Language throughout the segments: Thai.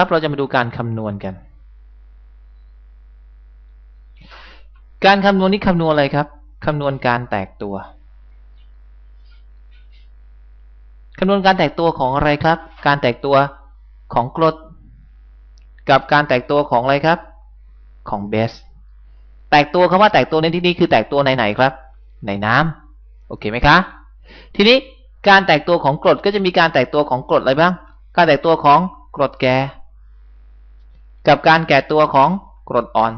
ครับเราจะมาดูการคำนวณกัน การคำนวณนี้คำนวณอะไรครับ คำนวณการแตกตัว คำนวณการแตกตัวของอะไรครับ การแตกตัวของกรด กับการแตกตัวของอะไรครับ ของเบส แตกตัวคำว่าแตกตัวในที่นี้คือแตกตัวในไหนครับ ในน้ำโอเคไหมคะ ทีนี้การแตกตัวของกรดก็จะมีการแตกตัวของกรดอะไรบ้าง การแตกตัวของกรดแก่ กับการแก่ตัวของกรดอ่อน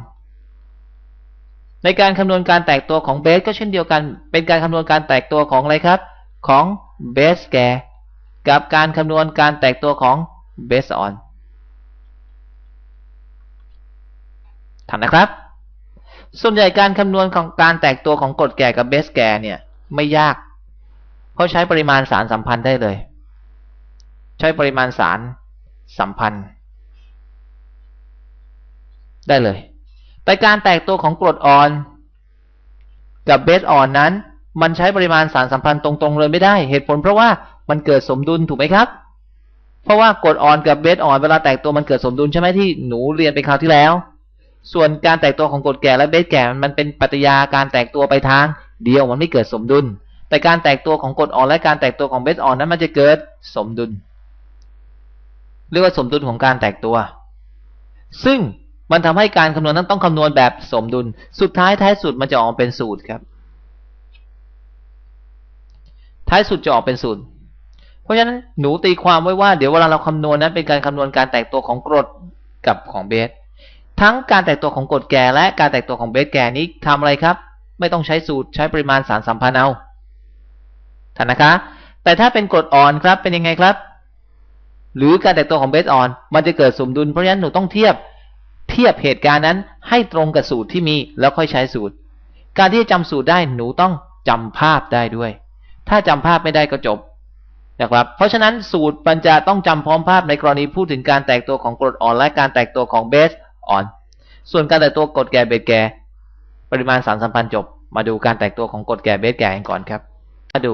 ในการคำนวณการแตกตัวของเบสก็เช่นเดียวกัน เป็นการคำนวณการแตกตัวของอะไรครับ ของเบสแก่ กับการคำนวณการแตกตัวของเบสอ่อนทันนะครับ ส่วนใหญ่การคำนวณของการแตกตัวของกรดแก่กับเบสแก่เนี่ยไม่ยาก เพราะใช้ปริมาณสารสัมพันธ์ได้เลย ใช้ปริมาณสารสัมพันธ์ ได้เลย แต่การแตกตัวของกรดอ่อน กับเบสอ่อนนั้น มันใช้ปริมาณสารสัมพันธ์ตรงๆเลยไม่ได้ เหตุผลเพราะว่ามันเกิดสมดุลถูกไหมครับ เพราะว่ากรดอ่อนกับเบสอ่อนเวลาแตกตัวมันเกิดสมดุลใช่ไหมที่หนูเรียนไปคราวที่แล้ว ส่วนการแตกตัวของกรดแก่และเบสแก่มันเป็นปฏิยาการแตกตัวไปทางเดียวมันไม่เกิดสมดุล แต่การแตกตัวของกรดอ่อนและการแตกตัวของเบสอ่อนนั้นมันจะเกิดสมดุล เรียกว่าสมดุลของการแตกตัว ซึ่ง มันทำให้การคำนวณนั้นต้องคำนวณแบบสมดุล สุดท้ายท้ายสุดมันจะออกเป็นสูตรครับ ท้ายสุดจะออกเป็นสูตร เพราะฉะนั้นหนูตีความไว้ว่าเดี๋ยวเวลาเราคำนวณนั้นเป็นการคำนวณการแตกตัวของกรดกับของเบส ทั้งการแตกตัวของกรดแก่และการแตกตัวของเบสแก่นี้ทำอะไรครับ ไม่ต้องใช้สูตรใช้ปริมาณสารสัมพันธ์เอาท่านนะคะ แต่ถ้าเป็นกรดอ่อนครับเป็นยังไงครับ หรือการแตกตัวของเบสอ่อน มันจะเกิดสมดุลเพราะฉะนั้นหนูต้องเทียบ เทียบเหตุการณ์นั้นให้ตรงกับสูตรที่มีแล้วค่อยใช้สูตร การที่จะจำสูตรได้หนูต้องจำภาพได้ด้วย ถ้าจำภาพไม่ได้ก็จบนะครับเพราะฉะนั้นสูตรมันจะต้องจำพร้อมภาพในกรณีพูดถึงการแตกตัวของกรดอ่อนและการแตกตัวของเบสอ่อน ส่วนการแตกตัวกรดแก่เบสแก่ปริมาณสารสัมพันธ์จบ มาดูการแตกตัวของกรดแก่เบสแก่กันก่อนครับ มาดู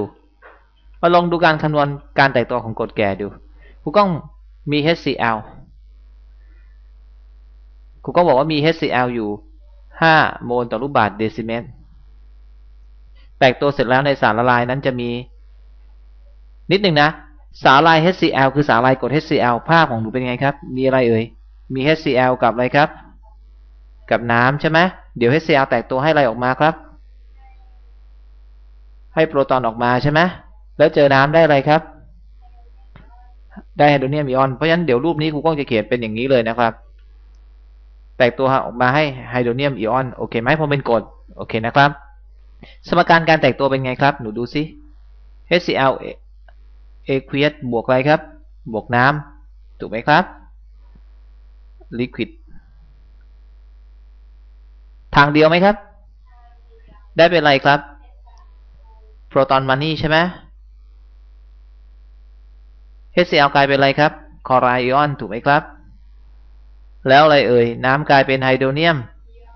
มาลองดูการคำนวณการแตกตัวของกรดแก่ดูครูก้องมี HCl ครูก็บอกว่ามี HCl อยู่ 5 โมลต่อลูกบาศก์เดซิเมตร แตกตัวเสร็จแล้วในสารละลายนั้นจะมี นิดหนึ่งนะ สารละลาย HCl คือสารละลายกรด HCl ภาพของหนูเป็นไงครับ มีอะไรเอ่ย มี HCl กับอะไรครับ กับน้ำใช่ไหมเดี๋ยว HCl แตกตัวให้อะไรออกมาครับ ให้โปรตอนออกมาใช่ไหมแล้วเจอน้ำได้อะไรครับ ได้ไฮโดรเนียมอิออน เพราะฉะนั้นเดี๋ยวรูปนี้ครูก้องจะเขียนเป็นอย่างนี้เลยนะครับ แตกตัวออกมาให้ไฮโดรเนียมอิออนโอเคไหมพราะเป็นกรดโอเคนะครับ สมการการแตกตัวเป็นไงครับ หนูดูซิ HCl aqueous บวกอะไรครับ บวกน้ำถูกไหมครับ liquid ทางเดียวไหมครับ ได้เป็นอะไรครับ โปรตอนมานี่ใช่ไหม HCl กลายเป็นอะไรครับคลอไรออนถูกไหมครับ แล้วอะไรเอ่ย น้ำกลายเป็นไฮโดรเนียม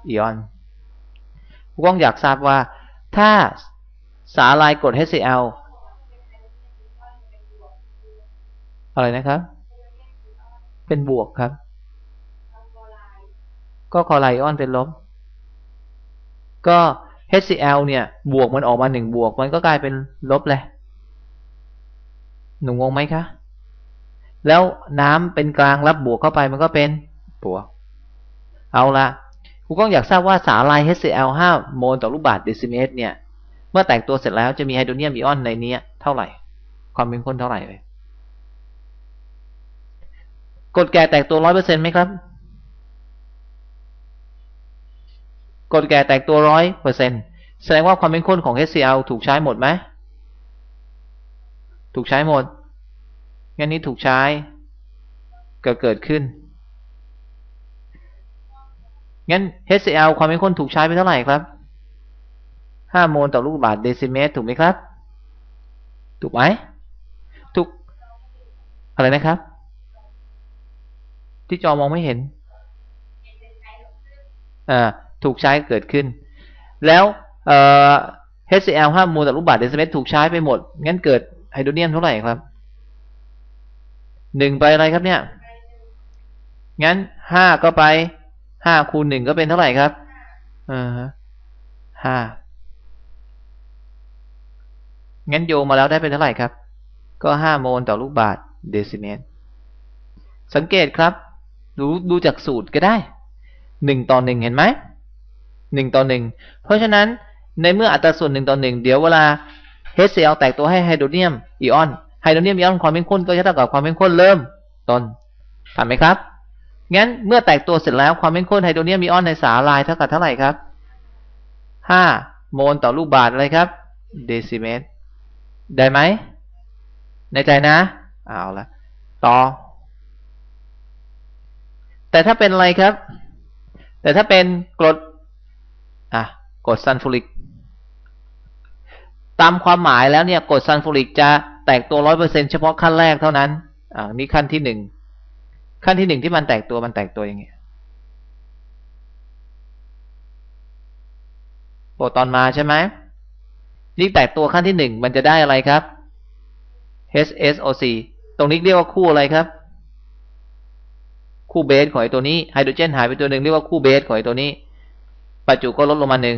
อิออนผู้กองอยากทราบว่า ถ้าสาลายกรด HCl อะไรนะครับ เป็นบวกครับ ก็คอไลออนเป็นลบ ก็ HCl เนี่ย บวกมันออกมาหนึ่งบวก มันก็กลายเป็นลบเลยหนูงงไหมคะ แล้วน้ำเป็นกลางรับบวกเข้าไปมันก็เป็น บวเอาละครูก้องอยากทราบว่าสารลาย HCl 5 โมลต่อลูกบาศก์เดซิเมตรเนี่ย เมื่อแตกตัวเสร็จแล้วจะมีไฮโดรเนียมอิออนในนี้เท่าไหร่ ความเป็นข้นเท่าไหร่เลยกดแก่แตกตัวร้อยเปอร์เซ็นต์ไหมครับกดแก่แตกตัวร้อยเปอร์เซ็นต์แสดงว่าความเป็นข้นของ HCl ถูกใช้หมดไหม ถูกใช้หมด งั้นนี้ถูกใช้ก็เกิดขึ้น งั้น HCl ความเป็นข้นถูกใช้ไปเท่าไหร่ครับ 5 โมลต่อลูกบาศก์เดซิเมตรถูกไหมครับ ถูกไหมถูกอะไรนะครับ ที่จอมองไม่เห็นอ่าถูกใช้เกิดขึ้น แล้วเอ่อ HCl 5 โมลต่อลูกบาศก์เดซิเมตรถูกใช้ไปหมด งั้นเกิดไฮโดรเนียมเท่าไหร่ครับหนึ่งไปอะไรครับเนี่ย งั้นห้าก็ไป ห้าคูณหนึ่งก็เป็นเท่าไหร่ครับอ่าห้างั้นโยงมาแล้วได้เป็นเท่าไหร่ครับ ก็ห้าโมลต่อลูกบาศก์เดซิเมตร สังเกตครับ ดูดูจากสูตรก็ได้หนึ่งต่อหนึ่งเห็นไหมหนึ่งต่อหนึ่งเพราะฉะนั้นในเมื่ออัตราส่วนหนึ่งต่อหนึ่งเดี๋ยวเวลา HCl แตกตัวให้ไฮโดรเนียม อิออนไฮโดรเนียมอิออนความเข้มข้นก็จะเท่ากับความเข้มข้นเริ่มต้นถูกไหมครับ งั้นเมื่อแตกตัวเสร็จแล้วความเข้มข้นไฮโดรเนียมอิออนในสาลายเท่ากับเท่าไหร่ครับห้าโมลต่อลูกบาศก์อะไรครับเดซิเมตรได้ไหมในใจนะ เอาละต่อ แต่ถ้าเป็นอะไรครับ แต่ถ้าเป็นกรดอะกรดซัลฟูริก ตามความหมายแล้วเนี่ยกรดซัลฟูริกจะแตกตัวร้อยเปอร์เซ็นเฉพาะขั้นแรกเท่านั้นอ่านี่ขั้นที่หนึ่ง ขั้นที่หนึ่งที่มันแตกตัวมันแตกตัวอย่างเงี้ยโปรตอนมาใช่ไหมนี่แตกตัวขั้นที่หนึ่งมันจะได้อะไรครับ HSO4 ตรงนี้เรียกว่าคู่อะไรครับ คู่เบสของไอตัวนี้ไฮโดรเจนหายไปตัวหนึ่งเรียกว่าคู่เบสของไอตัวนี้ปัจจุก็ลดลงมาหนึ่ง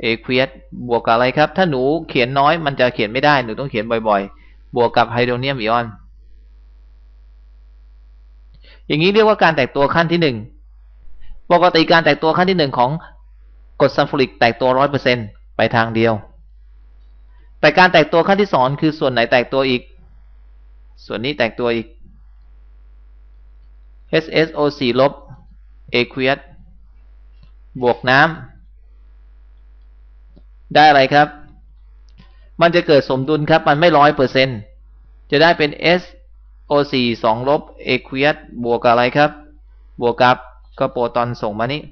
เอควีสบวกกับอะไรครับ ถ้าหนูเขียนน้อยมันจะเขียนไม่ได้ หนูต้องเขียนบ่อยๆ บวกกับไฮโดรเนียมอิออน อย่างนี้เรียกว่าการแตกตัวขั้นที่หนึ่งปกติการแตกตัวขั้นที่หนึ่งของกรดซัลฟูริกแตกตัวร้อยเปอร์เซ็นไปทางเดียว แต่การแตกตัวขั้นที่สองคือส่วนไหนแตกตัวอีก ส่วนนี้แตกตัวอีก HSO4 ลบ aqueous บวกน้ำได้อะไรครับ มันจะเกิดสมดุลครับ มันไม่ร้อยเปอร์เซ็นจะได้เป็น O4 2ลบ aqueous บวกกับอะไรครับ บวกกับก็โปรตอนส่งมานี้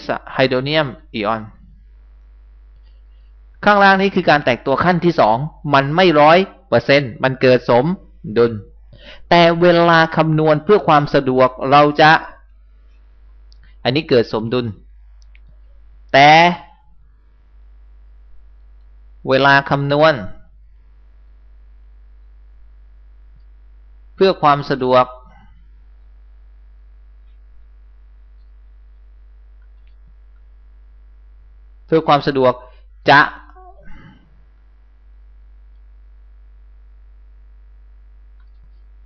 H ไฮโดรเนียมอิออน ข้างล่างนี้คือการแตกตัวขั้นที่สองมันไม่ร้อยเปอร์เซ็นต์มันเกิดสมดุล แต่เวลาคำนวณเพื่อความสะดวกเราจะ อันนี้เกิดสมดุล แต่ เวลาคำนวณ เพื่อความสะดวก เพื่อความสะดวกจะ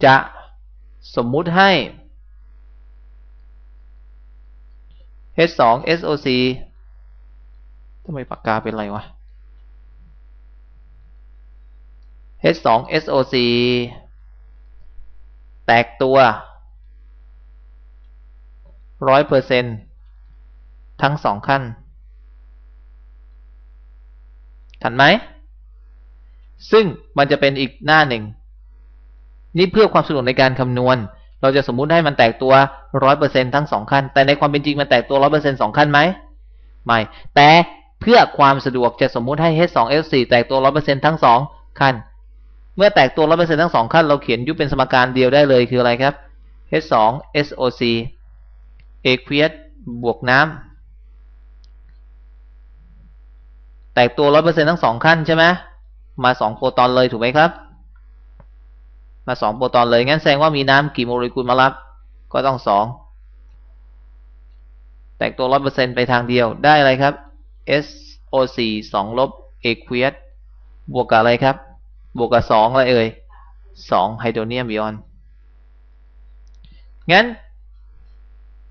จะสมมุติให้ H2SOC ทำไมปากกาเป็นไรวะ H2SOC แตกตัวร้อยเปอร์เซ็นทั้งสองขั้น ทันไหม ซึ่งมันจะเป็นอีกหน้าหนึ่ง นี่เพื่อความสะดวกในการคำนวณ เราจะสมมุติให้มันแตกตัวร้อยเปอร์เซ็นทั้งสองขั้น แต่ในความเป็นจริงมันแตกตัวร้อยเปอร์เซ็นสองขั้นไหม ไม่ แต่เพื่อความสะดวกจะสมมุติให้ H2S4 แตกตัวร้อยเปอร์เซ็นทั้งสองขั้น เมื่อแตกตัวร้อยเปอร์เซ็นทั้งสองขั้นเราเขียนยุบเป็นสมการเดียวได้เลยคืออะไรครับ H2SOC aqueous บวกน้ำแตกตัวร้อยเปอร์เซ็นทั้งสองขั้นใช่ไหมมาสองโปรตอนเลยถูกไหมครับ มาสองโปรตอนเลยงั้นแสดงว่ามีน้ำกี่โมเลกุลมารับ ก็ต้องสองแตกตัวร้อยเปอร์เซ็นไปทางเดียวได้อะไรครับ SO4 สองลบ aqueous บวกกับอะไรครับ บวกกับสองอะไรเอ่ยสองไฮโดรเนียมอิออน งั้น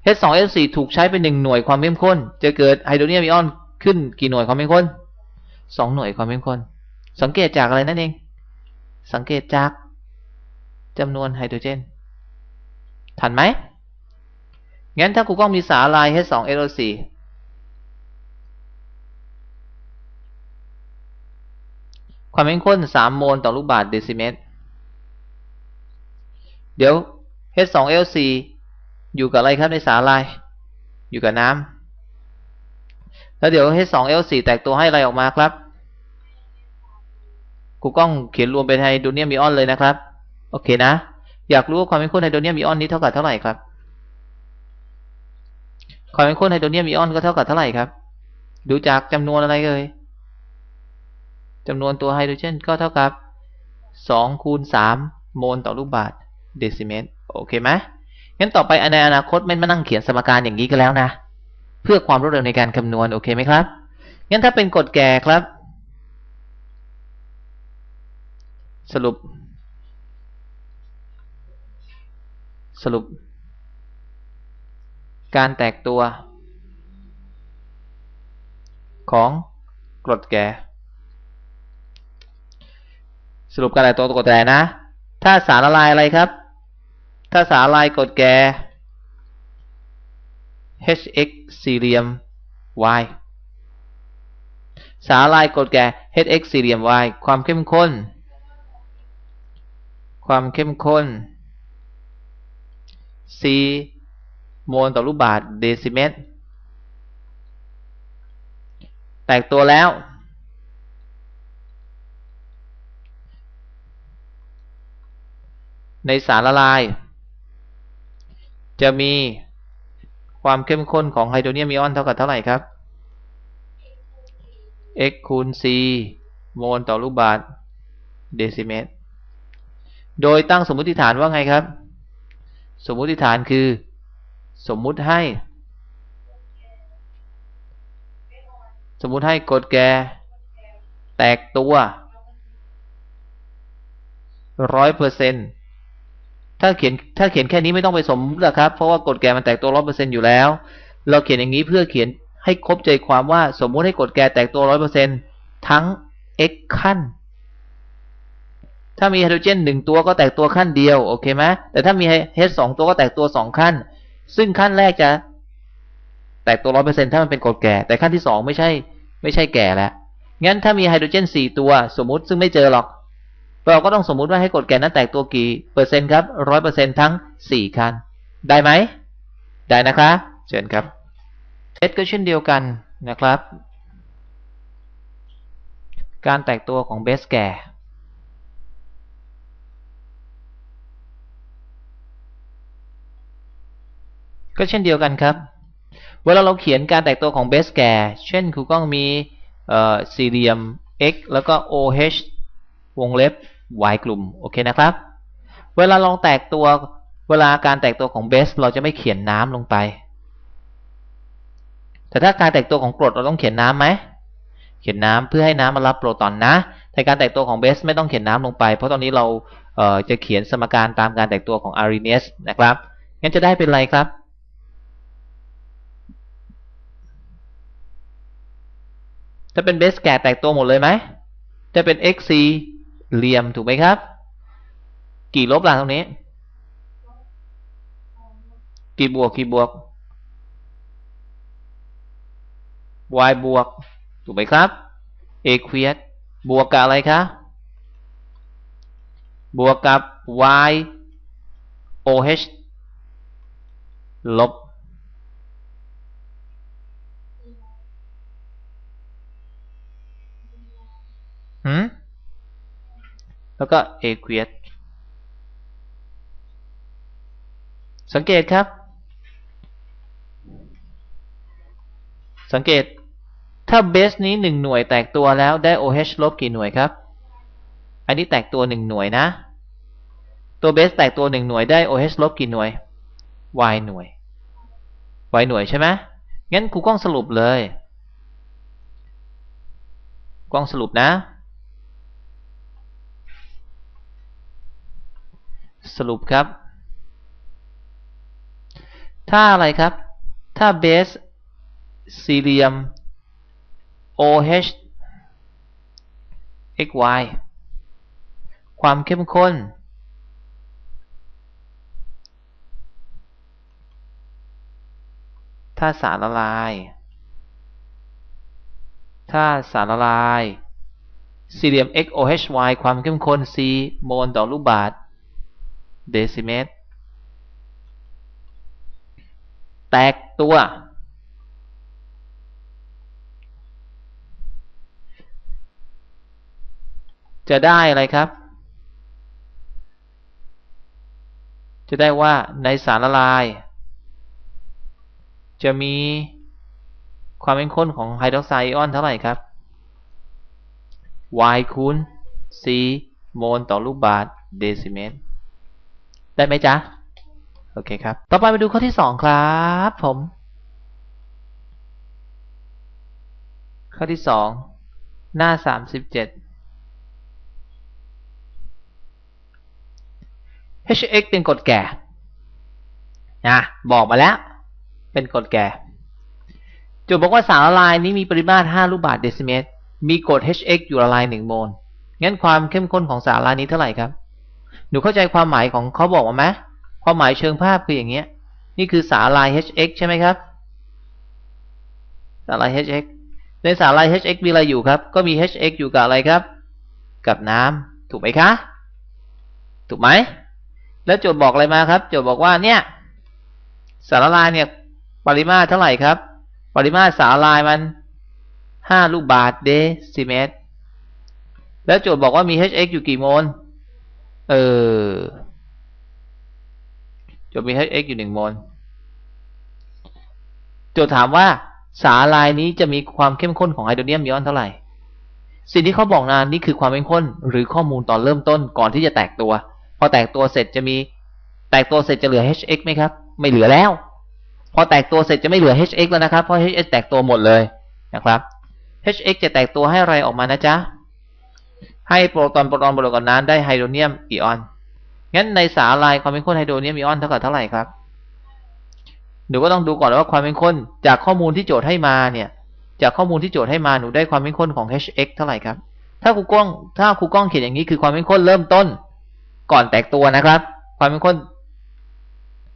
H2S4 ถูกใช้เป็นหนึ่งหน่วยความเข้มข้น จะเกิดไฮโดรเนียมอิออนขึ้นกี่หน่วยความเข้มข้นสองหน่วยความเข้มข้น สังเกตจากอะไรนั่นเอง สังเกตจากจำนวนไฮโดรเจน ทันไหม งั้นถ้าครูกล้องมีสาลาย H2SO4 ความเข้มข้น3โมลต่อลูกบาศก์เดซิเมตร เดี๋ยว H2SO4 อยู่กับอะไรครับในสาลาย อยู่กับน้ำแล้วเดี๋ยว H2L4 แตกตัวให้อะไรออกมาครับกูกล้องเขียนรวมเป็นไฮโดรเนียมอิออนเลยนะครับ โอเคนะ อยากรู้ว่าความเป็นข้นไฮโดรเนียมอิออนนี้เท่ากับเท่าไหร่ครับ ความเป็นข้นไฮโดรเนียมอิออนก็เท่ากับเท่าไหร่ครับ ดูจากจำนวนอะไรเลย จำนวนตัวไฮโดรเจนก็เท่ากับ 2 คูณ 3 โมลต่อลูกบาศก์เดซิเมตรโอเคไหมงั้นต่อไปในอนาคตไม่มานั่งเขียนสมการอย่างนี้กันแล้วนะ เพื่อความรวดเร็วในการคำนวณโอเคไหมครับ งั้นถ้าเป็นกฎแก่ครับ สรุป สรุป การแตกตัว ของกรดแก่ สรุปการแตกตัวกดแก่นะ ถ้าสารละลายอะไรครับ ถ้าสารละลายกดแก่ HX สี่เหลี่ยม Y สารละลายกดแก่ HX สี่เหลี่ยม Y ความเข้มข้น ความเข้มข้น C โมลต่อลูกบาศก์เดซิเมตรแตกตัวแล้ว ในสารละลาย จะมีความเข้มข้นของไฮโดรเนียมไอออนเท่ากับเท่าไหร่ครับ x คูณ c โมลต่อลูกบาศก์เดซิเมตร โดยตั้งสมมติฐานว่าไงครับ สมมติฐานคือ สมมุติให้ สมมุติให้กรดแก่แตกตัวร้อยเปอร์เซ็น ถ้าเขียนถ้าเขียนแค่นี้ไม่ต้องไปสมมติหรอกครับ เพราะว่ากรดแก่มันแตกตัวร้อยเปอร์เซ็นต์อยู่แล้ว เราเขียนอย่างนี้เพื่อเขียนให้ครบใจความว่าสมมุติให้กรดแก่แตกตัวร้อยเปอร์เซ็นต์ทั้ง x ขั้น ถ้ามีไฮโดรเจนหนึ่งตัวก็แตกตัวขั้นเดียวโอเคไหมแต่ถ้ามี H สองตัวก็แตกตัวสองขั้น ซึ่งขั้นแรกจะแตกตัวร้อยเปอร์เซ็นต์ถ้ามันเป็นกรดแก่ แต่ขั้นที่สองไม่ใช่ ไม่ใช่แก่แล้วงั้นถ้ามีไฮโดรเจนสี่ตัว สมมุติซึ่งไม่เจอหรอก เราก็ต้องสมมุติว่าให้กรดแก่นั้นแตกตัวกี่เปอร์เซ็นต์ครับร้อยเปอร์เซ็นต์ทั้งสี่ขั้นได้ไหม ได้นะคะเชิญครับเอสก็เช่นเดียวกันนะครับ การแตกตัวของเบสแก่ก็เช่นเดียวกันครับ เวลาเราเขียนการแตกตัวของเบสแก่ เช่นครูก้องมีสี่เหลี่ยม x แล้วก็ oh วงเล็บ y กลุ่มโอเคนะครับ เวลาลองแตกตัวเวลาการแตกตัวของเบสเราจะไม่เขียนน้ำลงไป แต่ถ้าการแตกตัวของกรดเราต้องเขียนน้ำไหมเขียนน้ำเพื่อให้น้ำมารับโปรตอนนะ แต่การแตกตัวของเบสไม่ต้องเขียนน้ำลงไป เพราะตอนนี้เราเจะเขียนสมการตามการแตกตัวของอารีเนสนะครับ งั้นจะได้เป็นอะไรครับ จะเป็นเบสแก่แตกตัวหมดเลยไหม จะเป็น xc เหลี่ยมถูกไหมครับ กี่ลบล่ะตรงนี้ กี่บวกกี่บวก y บวก ถูกไหมครับ a เควสบวกกับอะไรคะบวกกับ y oh ลบ หืม แล้วก็ a เควสสังเกตครับ สังเกตถ้าเบสนี้หนึ่งหน่วยแตกตัวแล้วได้ OH ลบกี่หน่วยครับ อันนี้แตกตัวหนึ่งหน่วยนะ ตัวเบสแตกตัวหนึ่งหน่วยได้ OH ลบกี่หน่วย Y หน่วย Y หน่วยใช่ไหมงั้นครูกล้องสรุปเลย กล้องสรุปนะ สรุปครับ ถ้าอะไรครับ ถ้าเบสสี่เหลี่ยม OH XY ความเข้มข้น ถ้าสารละลาย ถ้าสารละลาย สี่เหลี่ยม XOHY ความเข้มข้น C โมลต่อลูกบาศก์ เดซิเมตร แตกตัว จะได้อะไรครับ จะได้ว่าในสารละลาย จะมีความเข้มข้นของไฮดรอกไซด์ไอออนเท่าไหร่ครับ y คูณ c โมลต่อลูกบาศก์เดซิเมตร ได้ไหมจ๊ะ โอเคครับ ต่อไปมาดูข้อที่สองครับผม ข้อที่สองหน้าสามสิบเจ็ด hx เป็นกฎแก่นะบอกมาแล้ว เป็นกฎแก่โจทย์บอกว่าสารละลายนี้มีปริมาตร 5 ลูกบาศก์เดซิเมตร มีกรด hx อยู่ละลาย 1 โมล งั้นความเข้มข้นของสารละลายนี้เท่าไหร่ครับ หนูเข้าใจความหมายของเขาบอกมาไหมความหมายเชิงภาพคืออย่างเงี้ย นี่คือสารลาย hx ใช่ไหมครับ สารลาย hx ในสารลาย hx มีอะไรอยู่ครับ ก็มี hx อยู่กับอะไรครับ กับน้ำถูกไหมคะ ถูกไหม แล้วโจทย์บอกอะไรมาครับ โจทย์บอกว่าเนี่ย สารลายเนี่ย ปริมาตรเท่าไหร่ครับ ปริมาตรสารลายมันห้าลูกบาศก์เดซิเมตร แล้วโจทย์บอกว่ามี hx อยู่กี่โมล เออ โจทย์มี hx อยู่หนึ่งโมลโจทย์ถามว่าสารละลายนี้จะมีความเข้มข้นของไฮโดรเนียมไอออนเท่าไหร่ สิ่งที่เขาบอกนานี่คือความเข้มข้นหรือข้อมูลตอนเริ่มต้นก่อนที่จะแตกตัว พอแตกตัวเสร็จจะมี แตกตัวเสร็จจะเหลือ hx ไหมครับ ไม่เหลือแล้ว พอแตกตัวเสร็จจะไม่เหลือ hx แล้วนะครับ เพราะ hx แตกตัวหมดเลยนะครับ hx จะแตกตัวให้อะไรออกมานะจ๊ะ ให้โปรตอนโปรตอนบวกกับน้ำได้ไฮโดรเนียมอิออน งั้นในสารละลายความเป็นข้นไฮโดรเนียมอิออนเท่ากับเท่าไหร่ครับหนูก็ต้องดูก่อนว่าความเป็นข้นจากข้อมูลที่โจทย์ให้มาเนี่ย จากข้อมูลที่โจทย์ให้มาหนูได้ความเป็นข้นของ hx เท่าไหร่ครับ ถ้าครูก้องถ้าครูก้องเขียนอย่างนี้คือความเป็นข้นเริ่มต้น ก่อนแตกตัวนะครับ ความเป็นข้น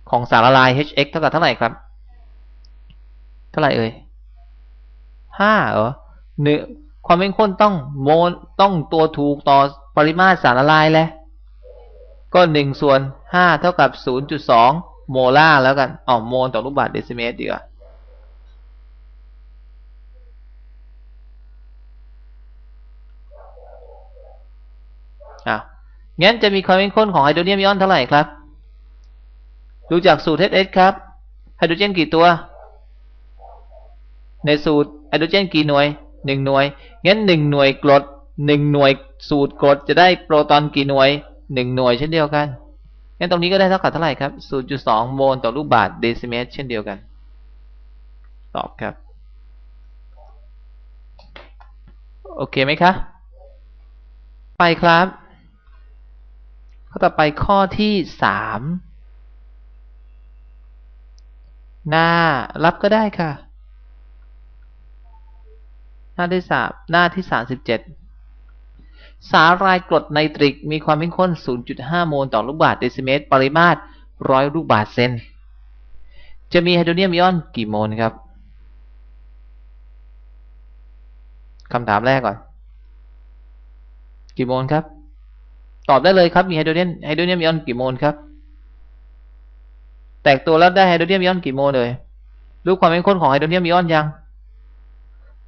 ของสารละลาย hx เท่ากับเท่าไหร่ครับ เท่าไหร่เอ่ยห้าเหรอเนื้อ ความเป็นข้นต้องโมลต้องตัวถูกต่อปริมาตรสารละลายแหละก็หนึ่งส่วนห้าเท่ากับศูนย์จุดสองโมลาร์แล้วกันอ๋อโมลต่อลูกบาศก์เดซิเมตรดีกว่าอ้าวงั้นจะมีความเป็นข้นของไฮโดรเนียมไอออนเท่าไหร่ครับ ดูจากสูตร H ครับ ไฮโดรเจนกี่ตัว ในสูตรไฮโดรเจนกี่หน่วย หนึ่งหน่วย งั้นหนึ่งหน่วยกรดหนึ่งหน่วยสูตรกรดจะได้โปรตอนกี่หน่วยหนึ่งหน่วยเช่นเดียวกัน งั้นตรงนี้ก็ได้เท่ากับเท่าไหร่ครับศูนย์จุดสองโมลต่อลูกบาศก์เดซิเมตรเช่นเดียวกัน ตอบครับ โอเคไหมคะ ไปครับ ข้อต่อไปข้อที่สามหน้ารับก็ได้ค่ะ น้าที่สามหน้าที่สามสิบเจ็ดสารลายกรดไนตริกมีความเข้มข้น 0.5 โมลต่อลูกบาศก์เดซิเมตร ปริมาตรร้อยลูกบาศก์เซน จะมีไฮโดรเนียมไอออนกี่โมลครับ คำถามแรกก่อน กี่โมลครับ ตอบได้เลยครับ มีไฮโดรเนียมไฮโดรเนียมไอออนกี่โมลครับ แตกตัวแล้วได้ไฮโดรเนียมไอออนกี่โมลเลย รู้ความเข้มข้นของไฮโดรเนียมไอออนยัง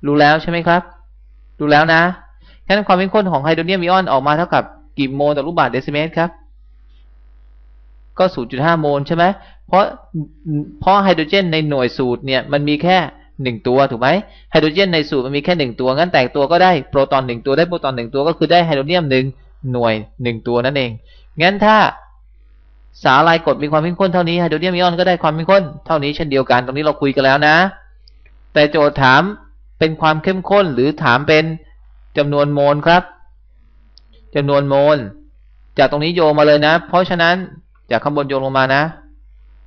รู้แล้วใช่ไหมครับ รู้แล้วนะฉะนั้นความเข้มข้นของไฮโดรเนียมไอออนออกมาเท่ากับกี่โมลต่อลูกบาศก์เดซิเมตรครับ ก็ 0.5 โมลใช่ไหมเพราะเพราะไฮโดรเจนในหน่วยสูตรเนี่ยมันมีแค่หนึ่งตัวถูกไหมไฮโดรเจนในสูตรมันมีแค่หนึ่งตัว งั้นแตกตัวก็ได้โปรตอนหนึ่งตัวได้โปรตอนหนึ่งตัวก็คือได้ไฮโดรเนียมหนึ่งหน่วยหนึ่งตัวนั่นเอง งั้นถ้าสารลายกดมีความเข้มข้นเท่านี้ไฮโดรเนียมไอออนก็ได้ความเข้มข้นเท่านี้เช่นเดียวกัน ตรงนี้เราคุยกันแล้วนะ แต่โจทย์ถาม เป็นความเข้มข้นหรือถามเป็นจำนวนโมลครับจำนวนโมล จากตรงนี้โยงมาเลยนะ เพราะฉะนั้นจากข้างบนโยงลงมานะ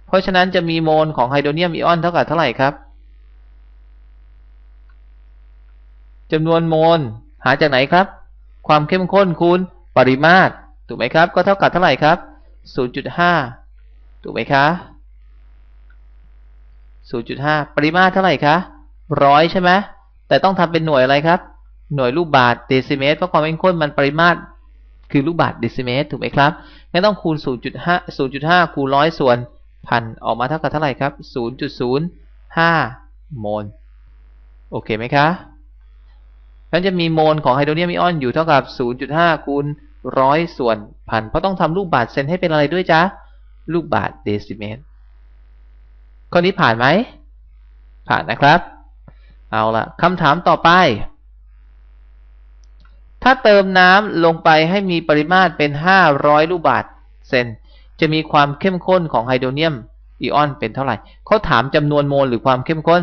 เพราะฉะนั้นจะมีโมลของไฮโดรเนียมไอออนเท่ากับเท่าไหร่ครับจำนวนโมลหาจากไหนครับ ความเข้มข้นคูณปริมาตรถูกไหมครับ ก็เท่ากับเท่าไหร่ครับ 0.5 ถูกไหมคะ 0.5 ปริมาตรเท่าไหร่คะร้อยใช่ไหม แต่ต้องทำเป็นหน่วยอะไรครับ หน่วยลูกบาศก์เดซิเมตรเพราะความเข้มข้นมันปริมาตรคือลูกบาศก์เดซิเมตรถูกไหมครับงั้นต้องคูณ 0.5 0.5 คูณร้อยส่วนพันออกมาเท่ากับเท่าไหร่ครับ 0.05 โมล โอเคไหมคะงั้นจะมีโมลของไฮโดรเนียมไอออนอยู่เท่ากับ 0.5 คูณร้อยส่วนพันเพราะต้องทำลูกบาศก์เซนให้เป็นอะไรด้วยจ๊ะ ลูกบาศก์เดซิเมตรข้อนี้ผ่านไหม ผ่านนะครับ เอาละคำถามต่อไป ถ้าเติมน้ำลงไปให้มีปริมาตรเป็น 500 ลูกบาศก์เซนจะมีความเข้มข้นของไฮโดรเนียมอิออนเป็นเท่าไหร่เขาถามจำนวนโมลหรือความเข้มข้น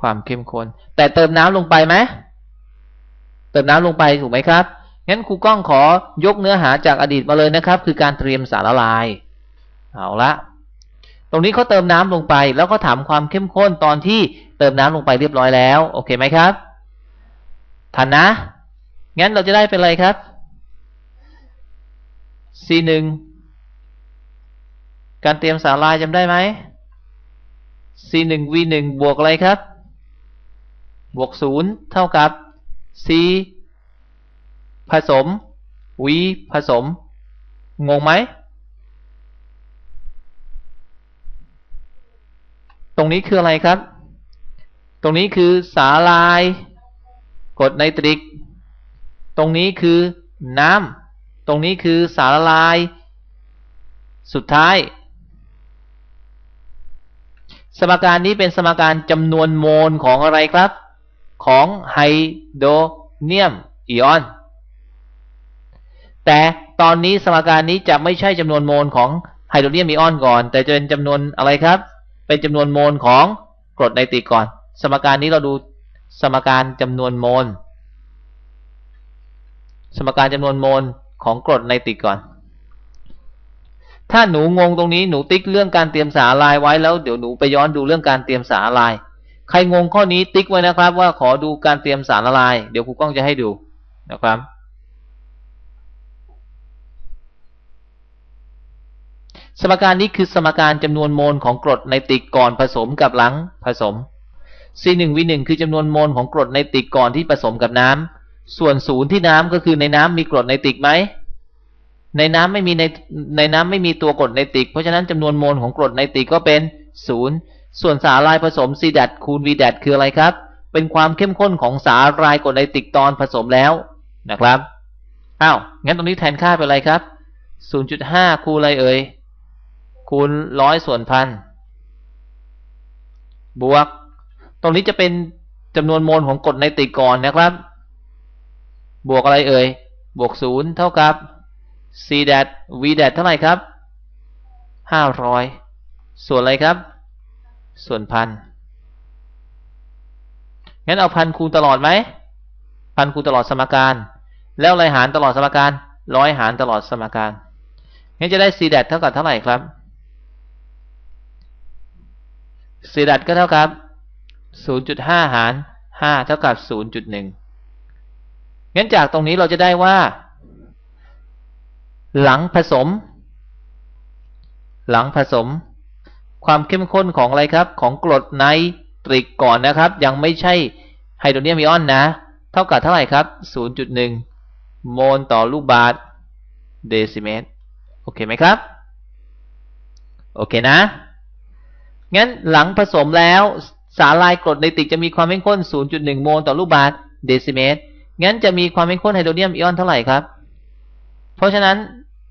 ความเข้มข้น แต่เติมน้ำลงไปไหมเติมน้ำลงไปถูกไหมครับงั้นครูก้องขอยกเนื้อหาจากอดีตมาเลยนะครับ คือการเตรียมสารละลาย เอาละ ตรงนี้เขาเติมน้ำลงไป แล้วก็ถามความเข้มข้นตอนที่เติมน้ำลงไปเรียบร้อยแล้ว โอเคไหมครับ ทันนะ งั้นเราจะได้เป็นอะไรครับ C หนึ่งการเตรียมสารลายจำได้ไหม C หนึ่ง V หนึ่งบวกอะไรครับ บวกศูนย์เท่ากับ C ผสม V ผสม งงไหม ตรงนี้คืออะไรครับ ตรงนี้คือสาลาย กรดไนตริก ตรงนี้คือน้ำตรงนี้คือสารละลาย สุดท้าย สมการนี้เป็นสมการจำนวนโมลของอะไรครับ ของไฮโดรเนียมอิออน แต่ตอนนี้สมการนี้จะไม่ใช่จำนวนโมลของไฮโดรเนียมอิออนก่อน แต่จะเป็นจำนวนอะไรครับ เป็นจำนวนโมลของกรดไนตริกก่อน สมการนี้เราดูสมการจำนวนโมล สมการจำนวนโมลของกรดไนตริกก่อน ถ้าหนูงงตรงนี้หนูติ๊กเรื่องการเตรียมสารลายไว้แล้วเดี๋ยวหนูไปย้อนดูเรื่องการเตรียมสารลาย ใครงงข้อนี้ติ๊กไว้นะครับ ว่าขอดูการเตรียมสารละลาย เดี๋ยวครูก้องจะให้ดูนะครับ สมการนี้คือสมการจำนวนโมลของกรดไนติกก่อนผสมกับหลังผสม C1V1 คือจำนวนโมลของกรดไนติกก่อนที่ผสมกับน้ำส่วนศูนย์ที่น้ำก็คือในน้ำมีกรดไนติกไหมในน้ำไม่มีในในน้ำไม่มีตัวกรดไนติก เพราะฉะนั้นจำนวนโมลของกรดไนติกก็เป็นศูนย์ส่วนสารลายผสม C ดัดคูณ V ดัดคืออะไรครับ เป็นความเข้มข้นของสารลายกรดไนติกตอนผสมแล้วนะครับอ้าวงั้นตรงนี้แทนค่าเป็นอะไรครับ 0.5 คูณอะไรเอ่ย คูณร้อยส่วนพันบวก ตรงนี้จะเป็นจำนวนโมลของกรดไนติกก่อนนะครับ บวกอะไรเอ่ย บวกศูนย์เท่ากับ c ดัด v ดัดเท่าไหร่ครับห้าร้อยส่วนอะไรครับ ส่วนพันงั้นเอาพันคูณตลอดไหมพันคูณตลอดสมการ แล้วอะไรหารตลอดสมการร้อยหารตลอดสมการงั้นจะได้ c ดัดเท่ากับเท่าไหร่ครับ c ดัดก็เท่ากับ 0.5 หาร 5 เท่ากับ 0.1 งั้นจากตรงนี้เราจะได้ว่า หลังผสม หลังผสม ความเข้มข้นของอะไรครับ ของกรดไนตริกก่อนนะครับ ยังไม่ใช่ไฮโดรเนียมไอออนนะ เท่ากับเท่าไหร่ครับ 0.1 โมลต่อลูกบาศก์เดซิเมตร โอเคไหมครับ โอเคนะ งั้นหลังผสมแล้วสารลายกรดไนติกจะมีความเข้มข้น 0.1 โมลต่อลูกบาศก์เดซิเมตร งั้นจะมีความเข้มข้นไฮโดรเนียมไอออนเท่าไหร่ครับ เพราะฉะนั้น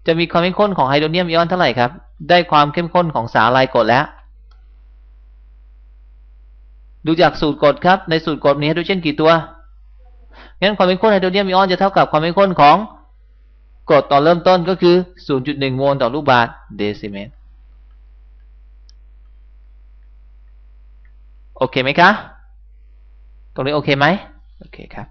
จะมีความเข้มข้นของไฮโดรเนียมไอออนเท่าไหร่ครับ ได้ความเข้มข้นของสารลายกรดแล้ว ดูจากสูตรกรดครับ ในสูตรกรดมีไฮโดรเจนกี่ตัว งั้นความเข้มข้นไฮโดรเนียมไอออนจะเท่ากับความเข้มข้นของกรดตอนเริ่มต้นก็คือ 0.1 โมลต่อลูกบาศก์เดซิเมตร โอเคไหมคะ ตรงนี้โอเคไหมโอเคครับ